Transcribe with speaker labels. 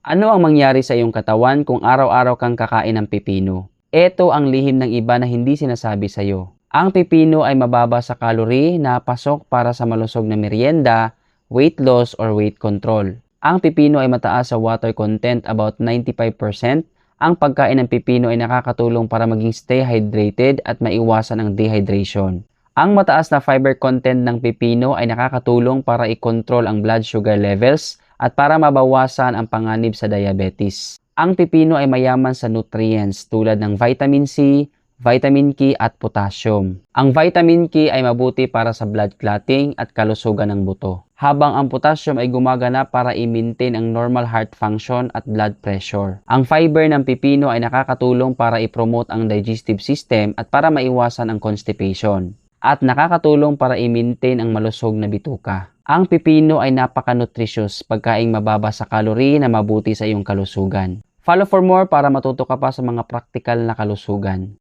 Speaker 1: Ano ang mangyari sa iyong katawan kung araw-araw kang kakain ng pipino? Ito ang lihim ng iba na hindi sinasabi sa iyo. Ang pipino ay mababa sa calorie na pasok para sa malusog na merienda, weight loss or weight control. Ang pipino ay mataas sa water content about 95%. Ang pagkain ng pipino ay nakakatulong para maging stay hydrated at maiwasan ang dehydration. Ang mataas na fiber content ng pipino ay nakakatulong para i-control ang blood sugar levels at para mabawasan ang panganib sa diabetes. Ang pipino ay mayaman sa nutrients tulad ng vitamin C, vitamin K at potassium. Ang vitamin K ay mabuti para sa blood clotting at kalusugan ng buto. Habang ang potassium ay gumagana para i-maintain ang normal heart function at blood pressure. Ang fiber ng pipino ay nakakatulong para i-promote ang digestive system at para maiwasan ang constipation. At nakakatulong para i-maintain ang malusog na bituka. Ang pipino ay napaka-nutritious pagkaing mababa sa calorie na mabuti sa iyong kalusugan. Follow for more para matuto ka pa sa mga practical na kalusugan.